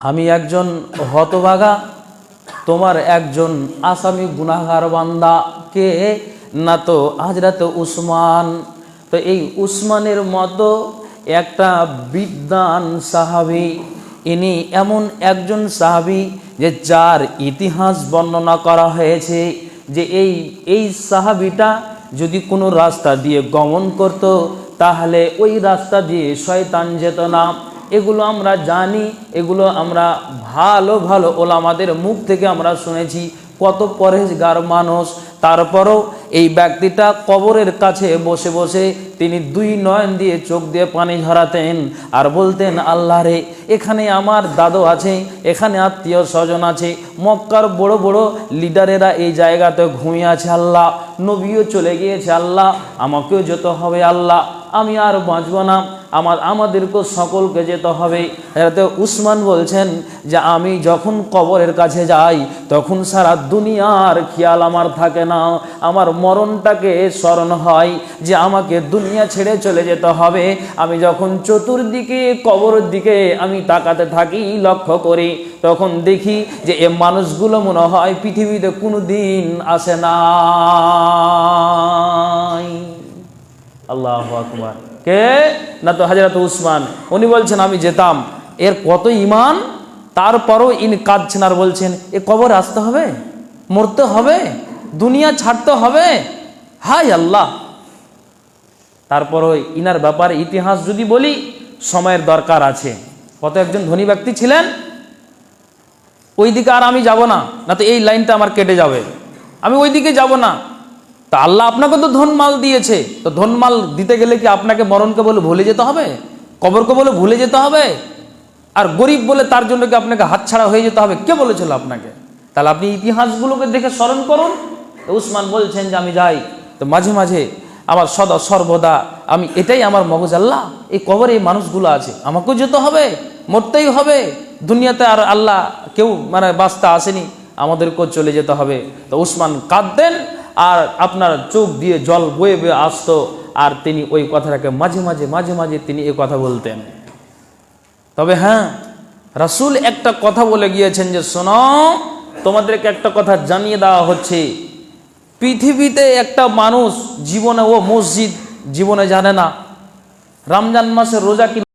আমি একজন হতভাগা, তোমার একজন আসামি গুনাহগার বান্দা। কে? না তো হাজরাতে উসমান। তো এই উসমানের মতো একটা বিদ্যান সাহাবি, ইনি এমন একজন সাহাবি যে যার ইতিহাস বর্ণনা করা হয়েছে যে এই এই সাহাবিটা যদি কোনো রাস্তা দিয়ে গমন করত, তাহলে ওই রাস্তা দিয়ে শয়তান যেত না। এগুলো আমরা জানি, এগুলো আমরা ভালো ভালো ওলামাদের মুখ থেকে আমরা শুনেছি। কত পরেজগার মানুষ। তারপরও এই ব্যক্তিটা কবরের কাছে বসে বসে তিনি দুই নয়ন দিয়ে চোখ দিয়ে পানি ঝরাতেন আর বলতেন, আল্লাহ রে, এখানে আমার দাদু আছে, এখানে আত্মীয় স্বজন আছে, মক্কার বড় বড় লিডারেরা এই জায়গাতে ঘুমিয়ে আছে, আল্লাহ। নবীও চলে গিয়েছে, আল্লাহ। আমাকেও যেতে হবে, আল্লাহ। আমি আর বাঁচব না। আমার আমাদেরকে সকলকে যেতে হবে। এতে উসমান বলছেন যে, আমি যখন কবরের কাছে যাই, তখন সারা দুনিয়ার খেয়াল আমার থাকে না। আমার মরণটাকে স্মরণ হয় যে, আমাকে দুনিয়া ছেড়ে চলে যেতে হবে। আমি যখন চতুর্দিকে, কবরের দিকে আমি তাকাতে থাকি, লক্ষ্য করি, তখন দেখি যে, এ মানুষগুলো মনে হয় পৃথিবীতে কোনো দিন আসে না আল্লাহ আকবার। কে? না তো হাজরত উসমান। উনি বলছেন, আমি যেতাম। এর কত ইমান তারপরও ইন কাঁদছেন আর বলছেন, এ কবর আসতে হবে? মরতে হবে? দুনিয়া ছাড়তে হবে? হাই আল্লাহ! তারপরও ইনার ব্যাপারে ইতিহাস যদি বলি, সময়ের দরকার আছে। কত একজন ধনী ব্যক্তি ছিলেন? ওই দিকে আর আমি যাব না। না তো এই লাইনটা আমার কেটে যাবে। আমি ওই দিকে যাব না। তা আল্লাহ আপনাকে তো ধনমাল দিয়েছে। তো ধনমাল দিতে গেলে কি আপনাকে মরণকে বলে ভুলে যেতে হবে? কবরকে বলে ভুলে যেতে হবে? আর গরিব বলে তার জন্য কি আপনাকে হাতছাড়া হয়ে যেতে হবে? কে বলেছিল আপনাকে? তাহলে আপনি ইতিহাসগুলোকে দেখে স্মরণ করুন। উসমান বলছেন যে, আমি যাই। তো মাঝে মাঝে আমার সদা সর্বদা আমি এটাই আমার মগজ, আল্লাহ, এই কবরে এই মানুষগুলো আছে। আমাকেও যেতে হবে, মরতেই হবে। দুনিয়াতে আর আল্লাহ কেউ মানে বাস্তা আসেনি। আমাদেরকেও চলে যেতে হবে। তো উসমান কাঁদতেন। আর আপনার চোখ দিয়ে জল বয়ে বয়ে আসতো, আর তিনি ওই কথাটাকে মাঝে মাঝে মাঝে মাঝে তিনি এ কথা বলতেন। তবে হ্যাঁ রাসুল একটা কথা বলে গিয়েছেন যে, শোনো, তোমাদেরকে একটা কথা জানিয়ে দেওয়া হচ্ছে। পৃথিবীতে একটা মানুষ জীবনে ও মসজিদ জীবনে জানে না। রমজান মাসে রোজা কি